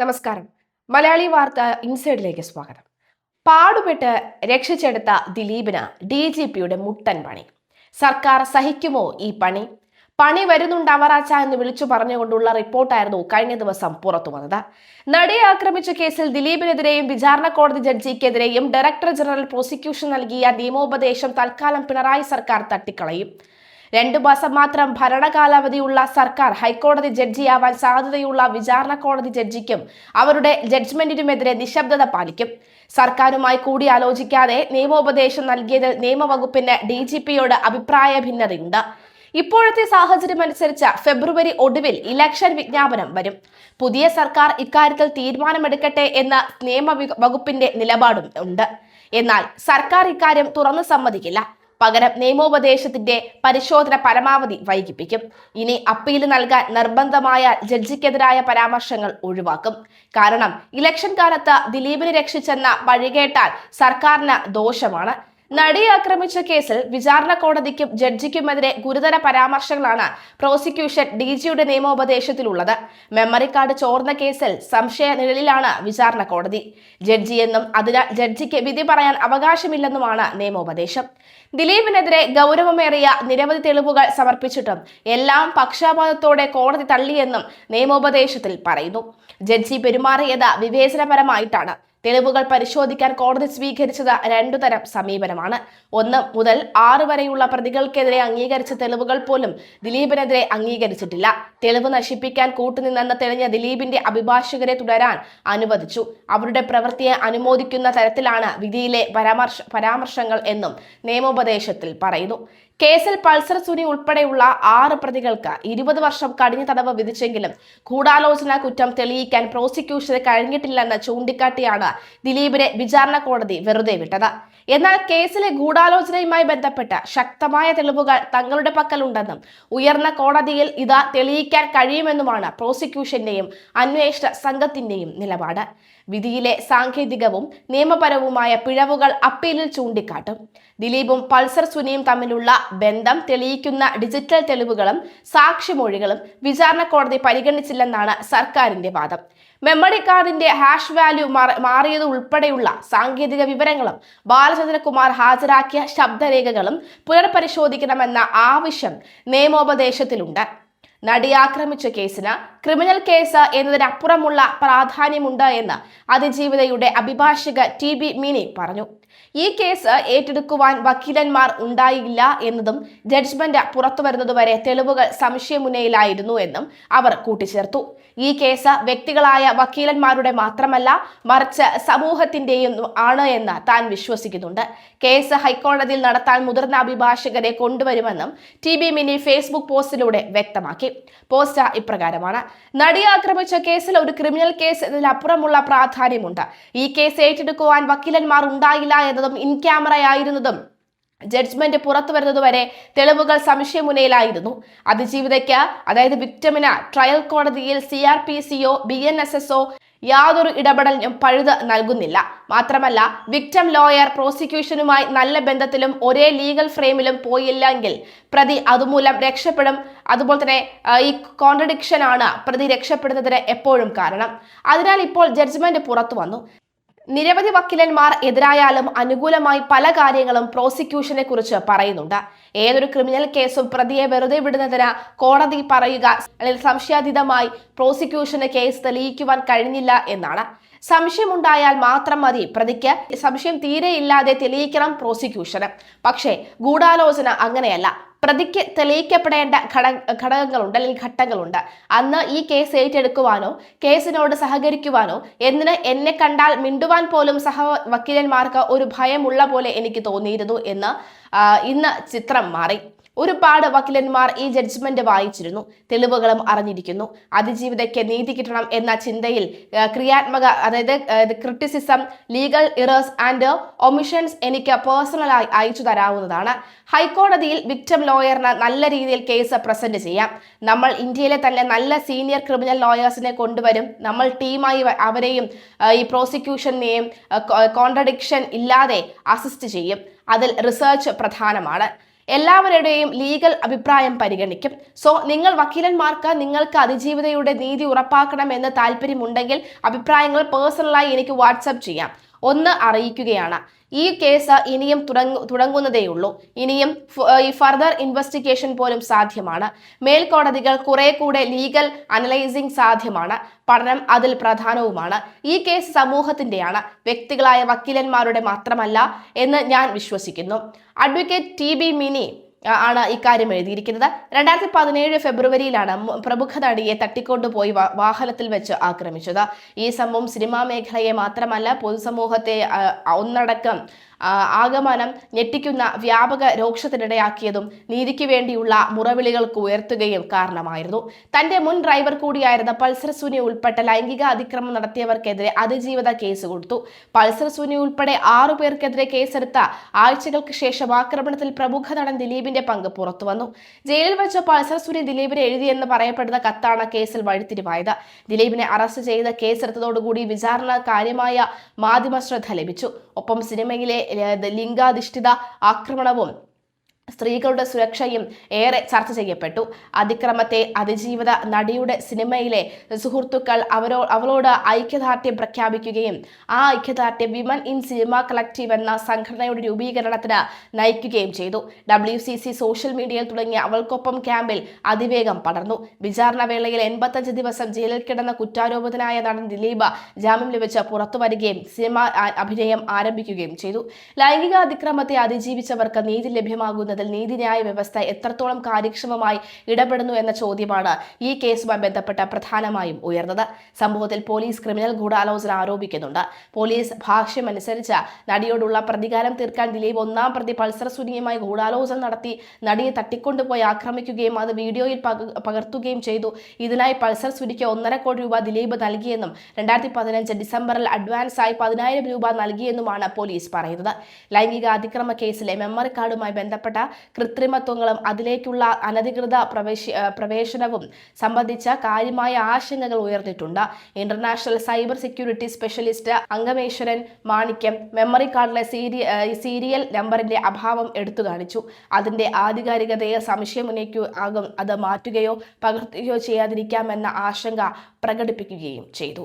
നമസ്കാരം. മലയാളി വാർത്ത ഇൻസൈഡിലേക്ക് സ്വാഗതം. പാടുപെട്ട് രക്ഷിച്ചെടുത്ത ദിലീപിന് ഡി ജി പിയുടെ മുട്ടൻ പണി. സർക്കാർ സഹിക്കുമോ ഈ പണി? പണി വരുന്നുണ്ട് അവറാച്ച എന്ന് വിളിച്ചു പറഞ്ഞുകൊണ്ടുള്ള റിപ്പോർട്ടായിരുന്നു കഴിഞ്ഞ ദിവസം പുറത്തു വന്നത്. നടിയെ ആക്രമിച്ച കേസിൽ ദിലീപിനെതിരെയും വിചാരണ കോടതി ജഡ്ജിക്കെതിരെയും ഡയറക്ടർ ജനറൽ പ്രോസിക്യൂഷൻ നൽകിയ നിയമോപദേശം തൽക്കാലം പിണറായി സർക്കാർ തട്ടിക്കളയും. രണ്ടു മാസം മാത്രം ഭരണകാലാവധിയുള്ള സർക്കാർ ഹൈക്കോടതി ജഡ്ജിയാവാൻ സാധ്യതയുള്ള വിചാരണ കോടതി ജഡ്ജിക്കും അവരുടെ ജഡ്ജ്മെന്റിനുമെതിരെ നിശബ്ദത പാലിക്കും. സർക്കാരുമായി കൂടിയാലോചിക്കാതെ നിയമോപദേശം നൽകിയതിൽ നിയമവകുപ്പിന് ഡി ജി പിയോട് അഭിപ്രായ ഭിന്നതയുണ്ട് ഇപ്പോഴത്തെ സാഹചര്യം അനുസരിച്ച് ഫെബ്രുവരി ഒടുവിൽ ഇലക്ഷൻ വിജ്ഞാപനം വരും. പുതിയ സർക്കാർ ഇക്കാര്യത്തിൽ തീരുമാനമെടുക്കട്ടെ എന്ന നിയമ വകുപ്പിന്റെ നിലപാടും ഉണ്ട്. എന്നാൽ സർക്കാർ ഇക്കാര്യം തുറന്നു സമ്മതിക്കില്ല. പകരം നിയമോപദേശത്തിന്റെ പരിശോധന പരമാവധി വൈകിപ്പിക്കും. ഇനി അപ്പീൽ നൽകാൻ നിർബന്ധമായ ജഡ്ജിക്കെതിരായ പരാമർശങ്ങൾ ഒഴിവാക്കും. കാരണം ഇലക്ഷൻ കാലത്ത് ദിലീപിനെ രക്ഷിച്ചെന്ന വഴികേട്ടാൽ സർക്കാരിന് ദോഷമാണ്. നടിയെ ആക്രമിച്ച കേസിൽ വിചാരണ കോടതിക്കും ജഡ്ജിക്കുമെതിരെ ഗുരുതര പരാമർശങ്ങളാണ് പ്രോസിക്യൂഷൻ ഡി ജിയുടെ നിയമോപദേശത്തിലുള്ളത്. മെമ്മറി കാർഡ് ചോർന്ന കേസിൽ സംശയ നിഴലിലാണ് വിചാരണ കോടതി. ജഡ്ജിയെന്നും അതിനാൽ ജഡ്ജിക്ക് വിധി പറയാൻ അവകാശമില്ലെന്നുമാണ് നിയമോപദേശം. ദിലീപിനെതിരെ ഗൗരവമേറിയ നിരവധി തെളിവുകൾ സമർപ്പിച്ചിട്ടും എല്ലാം പക്ഷപാതത്തോടെ കോടതി തള്ളിയെന്നും നിയമോപദേശത്തിൽ പറയുന്നു. ജഡ്ജി പെരുമാറിയത് വിവേചനപരമായിട്ടാണ്. തെളിവുകൾ പരിശോധിക്കാൻ കോടതി സ്വീകരിച്ചത് രണ്ടു തരം സമീപനമാണ്. ഒന്ന് മുതൽ ആറ് വരെയുള്ള പ്രതികൾക്കെതിരെ അംഗീകരിച്ച തെളിവുകൾ പോലും ദിലീപിനെതിരെ അംഗീകരിച്ചിട്ടില്ല. തെളിവ് നശിപ്പിക്കാൻ കൂട്ടുനിന്നെന്ന് തെളിഞ്ഞ ദിലീപിന്റെ അഭിഭാഷകരെ തുടരാൻ അനുവദിച്ചു. അവരുടെ പ്രവൃത്തിയെ അനുമോദിക്കുന്ന തരത്തിലാണ് വിധിയിലെ പരാമർശ പരാമർശങ്ങൾ എന്നും നിയമോപദേശത്തിൽ പറയുന്നു. കേസിൽ പൾസർ സുനി ഉൾപ്പെടെയുള്ള ആറ് പ്രതികൾക്ക് ഇരുപത് വർഷം കഠിന തടവ് വിധിച്ചെങ്കിലും ഗൂഢാലോചന കുറ്റം തെളിയിക്കാൻ പ്രോസിക്യൂഷന് കഴിഞ്ഞിട്ടില്ലെന്ന് ചൂണ്ടിക്കാട്ടിയാണ് ദിലീപിനെ വിചാരണ കോടതി വെറുതെ വിട്ടത്. എന്നാൽ കേസിലെ ഗൂഢാലോചനയുമായി ബന്ധപ്പെട്ട ശക്തമായ തെളിവുകൾ തങ്ങളുടെ പക്കലുണ്ടെന്നും ഉയർന്ന കോടതിയിൽ ഇത് തെളിയിക്കാൻ കഴിയുമെന്നുമാണ് പ്രോസിക്യൂഷന്റെയും അന്വേഷണ സംഘത്തിന്റെയും നിലപാട്. വിധിയിലെ സാങ്കേതികവും നിയമപരവുമായ പിഴവുകൾ അപ്പീലിൽ ചൂണ്ടിക്കാട്ടും. ദിലീപും പൾസർ സുനിയും തമ്മിലുള്ള ബന്ധം തെളിയിക്കുന്ന ഡിജിറ്റൽ തെളിവുകളും സാക്ഷിമൊഴികളും വിചാരണ കോടതി പരിഗണിച്ചില്ലെന്നാണ് സർക്കാരിന്റെ വാദം. മെമ്മറി കാർഡിന്റെ ഹാഷ് വാല്യൂ മാറി- മാറിയത് ഉൾപ്പെടെയുള്ള സാങ്കേതിക വിവരങ്ങളും ബാലചന്ദ്രകുമാർ ഹാജരാക്കിയ ശബ്ദരേഖകളും പുനർപരിശോധിക്കണമെന്ന ആവശ്യം നിയമോപദേശത്തിലുണ്ട്. നടി ആക്രമിച്ച കേസിന് ക്രിമിനൽ കേസ് എന്നതിനപ്പുറമുള്ള പ്രാധാന്യമുണ്ട് എന്ന് അതിജീവിതയുടെ അഭിഭാഷക ടി ബി മിനി പറഞ്ഞു. ഈ കേസ് ഏറ്റെടുക്കുവാൻ വക്കീലന്മാർ ഉണ്ടായില്ല എന്നതും ജഡ്ജ്മെന്റ് പുറത്തുവരുന്നതുവരെ തെളിവുകൾ സംശയമുന്നയിലായിരുന്നു എന്നും അവർ കൂട്ടിച്ചേർത്തു. ഈ കേസ് വ്യക്തികളായ വക്കീലന്മാരുടെ മാത്രമല്ല മറിച്ച് സമൂഹത്തിന്റെയും ആണ് എന്ന് താൻ വിശ്വസിക്കുന്നുണ്ട്. കേസ് ഹൈക്കോടതിയിൽ നടത്താൻ മുതിർന്ന അഭിഭാഷകരെ കൊണ്ടുവരുമെന്നും ടി ബി മിനി ഫേസ്ബുക്ക് പോസ്റ്റിലൂടെ വ്യക്തമാക്കി. പോസ്റ്റ് ഇപ്രകാരമാണ്. നടിയെ ആക്രമിച്ച കേസിൽ ഒരു ക്രിമിനൽ കേസ് എന്നതിലപ്പുറമുള്ള പ്രാധാന്യമുണ്ട്. ഈ കേസ് ഏറ്റെടുക്കുവാൻ വക്കീലന്മാർ ഉണ്ടായില്ല എന്നതും ഇൻ ക്യാമറയായിരുന്നതും ജഡ്ജ്മെന്റ് പുറത്തു വരുന്നതുവരെ തെളിവുകൾ സംശയമുനയിലായിരുന്നു. അതിജീവിതയ്ക്ക് അതായത് വിക്ടമിന് ട്രയൽ കോടതിയിൽ സി ആർ പി സിയോ ബി എൻ എസ് എസ് യാതൊരു ഇടപെടലിനും പഴുത് നൽകുന്നില്ല. മാത്രമല്ല വിക്ടം ലോയർ പ്രോസിക്യൂഷനുമായി നല്ല ബന്ധത്തിലും ഒരേ ലീഗൽ ഫ്രെയിമിലും പോയില്ലെങ്കിൽ പ്രതി അതുമൂലം രക്ഷപ്പെടും. അതുപോലെ തന്നെ ഈ കോൺട്രഡിക്ഷൻ ആണ് പ്രതി രക്ഷപ്പെടുന്നതിന് എപ്പോഴും കാരണം. അതിനാൽ ഇപ്പോൾ ജഡ്ജ്മെന്റ് പുറത്തു വന്നു. നിരവധി വക്കീലന്മാർ എതിരായാലും അനുകൂലമായി പല കാര്യങ്ങളും പ്രോസിക്യൂഷനെ കുറിച്ച് പറയുന്നുണ്ട്. ഏതൊരു ക്രിമിനൽ കേസും പ്രതിയെ വെറുതെ വിടുന്നതിന് കോടതി പറയുക അല്ലെങ്കിൽ സംശയാതീതമായി പ്രോസിക്യൂഷന് കേസ് തെളിയിക്കുവാൻ കഴിഞ്ഞില്ല എന്നാണ്. സംശയമുണ്ടായാൽ മാത്രം മതി പ്രതിക്ക്. സംശയം തീരെ ഇല്ലാതെ തെളിയിക്കണം പ്രോസിക്യൂഷന് പക്ഷേ ഗൂഢാലോചന അങ്ങനെയല്ല. പ്രതിക്ക് തെളിയിക്കപ്പെടേണ്ട ഘട ഘടകങ്ങളുണ്ട് അല്ലെങ്കിൽ ഘട്ടങ്ങളുണ്ട്. അന്ന് ഈ കേസ് ഏറ്റെടുക്കുവാനോ കേസിനോട് സഹകരിക്കുവാനോ എന്തിന് എന്നെ കണ്ടാൽ മിണ്ടുവാൻ പോലും സഹ വക്കീലന്മാർക്ക് ഒരു ഭയമുള്ള പോലെ എനിക്ക് തോന്നിയിരുന്നു എന്ന് ഇന്ന് ചിത്രം മാറി. ഒരുപാട് വക്കീലന്മാർ ഈ ജഡ്ജ്മെന്റ് വായിച്ചിരുന്നു. തെളിവുകളും അറിഞ്ഞിരിക്കുന്നു. അതിജീവിതയ്ക്ക് നീതി കിട്ടണം എന്ന ചിന്തയിൽ ക്രിയാത്മക അതായത് criticism legal errors and omissions എനിക്ക് പേഴ്സണലായി അയച്ചു തരാവുന്നതാണ്. ഹൈക്കോടതിയിൽ വിക്ടം ലോയറിന് നല്ല രീതിയിൽ കേസ് പ്രസന്റ് ചെയ്യാം. നമ്മൾ ഇന്ത്യയിലെ തന്നെ നല്ല സീനിയർ ക്രിമിനൽ ലോയേഴ്സിനെ കൊണ്ടുവരും. നമ്മൾ ടീമായി അവരെയും ഈ പ്രോസിക്യൂഷനെയും കോൺട്രഡിക്ഷൻ ഇല്ലാതെ അസിസ്റ്റ് ചെയ്യും. അതിൽ റിസർച്ച് പ്രധാനമാണ്. എല്ലാവരുടെയും ലീഗൽ അഭിപ്രായം പരിഗണിക്കും. സോ നിങ്ങൾ വക്കീലന്മാർക്ക് നിങ്ങൾക്ക് അതിജീവിതയുടെ നീതി ഉറപ്പാക്കണമെന്ന് താല്പര്യമുണ്ടെങ്കിൽ അഭിപ്രായങ്ങൾ പേഴ്സണലായി എനിക്ക് വാട്സപ്പ് ചെയ്യാം. ഒന്ന് അറിയിക്കുകയാണ്. ഈ കേസ് ഇനിയും തുടങ്ങ തുടങ്ങുന്നതേയുള്ളൂ. ഇനിയും ഈ ഫർദർ ഇൻവെസ്റ്റിഗേഷൻ പോലും സാധ്യമാണ്. മേൽക്കോടതികൾ കുറെ കൂടെ ലീഗൽ അനലൈസിംഗ് സാധ്യമാണ്. പഠനം അതിൽ പ്രധാനവുമാണ്. ഈ കേസ് സമൂഹത്തിന്റെയാണ് വ്യക്തികളായ വക്കീലന്മാരുടെ മാത്രമല്ല എന്ന് ഞാൻ വിശ്വസിക്കുന്നു. അഡ്വക്കേറ്റ് ടി ബി മിനി ആണ് ഇക്കാര്യം എഴുതിയിരിക്കുന്നത്. രണ്ടായിരത്തി പതിനേഴ് ഫെബ്രുവരിയിലാണ് പ്രമുഖ നടിയെ തട്ടിക്കൊണ്ടുപോയി വാഹനത്തിൽ വെച്ച് ആക്രമിച്ചത്. ഈ സംഭവം സിനിമാ മേഖലയെ മാത്രമല്ല പൊതുസമൂഹത്തെ ഒന്നടക്കം ആ, ആകമാനം ഞെട്ടിക്കുന്ന വ്യാപക രോക്ഷത്തിനിടയാക്കിയതും നീതിക്ക് വേണ്ടിയുള്ള മുറവിളികൾക്ക് ഉയർത്തുകയും കാരണമായിരുന്നു. തന്റെ മുൻ ഡ്രൈവർ കൂടിയായിരുന്ന പൾസർ സുനി ഉൾപ്പെട്ട ലൈംഗിക അതിക്രമം നടത്തിയവർക്കെതിരെ അതിജീവിത കേസ് കൊടുത്തു. പൾസർ സുനി ഉൾപ്പെടെ ആറു പേർക്കെതിരെ കേസെടുത്ത ആഴ്ചകൾക്ക് ശേഷം ആക്രമണത്തിൽ പ്രമുഖ നടൻ ദിലീപിന്റെ പങ്ക് പുറത്തുവന്നു. ജയിലിൽ വെച്ച പൾസർ സുനി ദിലീപിനെ എഴുതിയെന്ന് പറയപ്പെടുന്ന കത്താണ് കേസിൽ വഴിത്തിരിവായത്. ദിലീപിനെ അറസ്റ്റ് ചെയ്ത് കേസെടുത്തതോടുകൂടി വിചാരണ കാര്യമായ മാധ്യമ ശ്രദ്ധ ലഭിച്ചു. ഒപ്പം സിനിമയിലെ ലിംഗാധിഷ്ഠിത ആക്രമണവും സ്ത്രീകളുടെ സുരക്ഷയും ഏറെ ചർച്ച ചെയ്യപ്പെട്ടു. അതിക്രമത്തെ അതിജീവിത നടിയുടെ സിനിമയിലെ സുഹൃത്തുക്കൾ അവരോ അവളോട് ഐക്യദാർഢ്യം പ്രഖ്യാപിക്കുകയും ആ ഐക്യദാർഢ്യം വിമൻ ഇൻ സിനിമ കളക്റ്റീവ് എന്ന സംഘടനയുടെ രൂപീകരണത്തിന് നയിക്കുകയും ചെയ്തു. ഡബ്ല്യു സി സി സോഷ്യൽ മീഡിയയിൽ തുടങ്ങിയ അവൾക്കൊപ്പം ക്യാമ്പിൽ അതിവേഗം പടർന്നു. വിചാരണ വേളയിൽ എൺപത്തഞ്ച് ദിവസം ജയിലിൽ കിടന്ന കുറ്റാരോപിതനായ നടൻ ദിലീപ് ജാമ്യം ലഭിച്ച് പുറത്തു വരികയും സിനിമ അഭിനയം ആരംഭിക്കുകയും ചെയ്തു. ലൈംഗിക അതിക്രമത്തെ അതിജീവിച്ചവർക്ക് നീതി ലഭ്യമാകുന്നതിൽ നീതിന്യായ വ്യവസ്ഥ എത്രത്തോളം കാര്യക്ഷമമായി ഇടപെടുന്നു എന്ന ചോദ്യമാണ് ഈ കേസുമായി ബന്ധപ്പെട്ട പ്രധാനമായും ഉയർന്നത്. സംഭവത്തിൽ പോലീസ് ക്രിമിനൽ ഗൂഢാലോചന ആരോപിക്കുന്നുണ്ട്. പോലീസ് ഭാഷ്യമനുസരിച്ച് നടിയോടുള്ള പ്രതികാരം തീർക്കാൻ ദിലീപ് ഒന്നാം പ്രതി പൾസർ സുനിയുമായി ഗൂഢാലോചന നടത്തി നടിയെ തട്ടിക്കൊണ്ടുപോയി ആക്രമിക്കുകയും അത് വീഡിയോയിൽ പകർത്തുകയും ചെയ്തു. ഇതിനായി പൾസർ സുനിക്ക് ഒന്നര കോടി രൂപ ദിലീപ് നൽകിയെന്നും രണ്ടായിരത്തി പതിനഞ്ച് ഡിസംബറിൽ അഡ്വാൻസ് ആയി പതിനായിരം രൂപ നൽകിയെന്നുമാണ് പോലീസ് പറയുന്നത്. ലൈംഗിക അതിക്രമ കേസിലെ മെമ്മറി കാർഡുമായി ബന്ധപ്പെട്ട കൃത്രിമത്വങ്ങളും അതിലേക്കുള്ള അനധികൃത പ്രവേശ പ്രവേശനവും സംബന്ധിച്ച കാര്യമായ ആശങ്കകൾ ഉയർന്നിട്ടുണ്ട്. International cyber security specialist Angameshwaran Manikyam memory കാർഡിലെ സീരി സീരിയൽ നമ്പറിന്റെ അഭാവം എടുത്തു കാണിച്ചു. അതിന്റെ ആധികാരികതയെ സംശയമുന്നയിക്കു ആകും അത് മാറ്റുകയോ പകർത്തുകയോ ചെയ്യാതിരിക്കാമെന്ന ആശങ്ക പ്രകടിപ്പിക്കുകയും ചെയ്തു.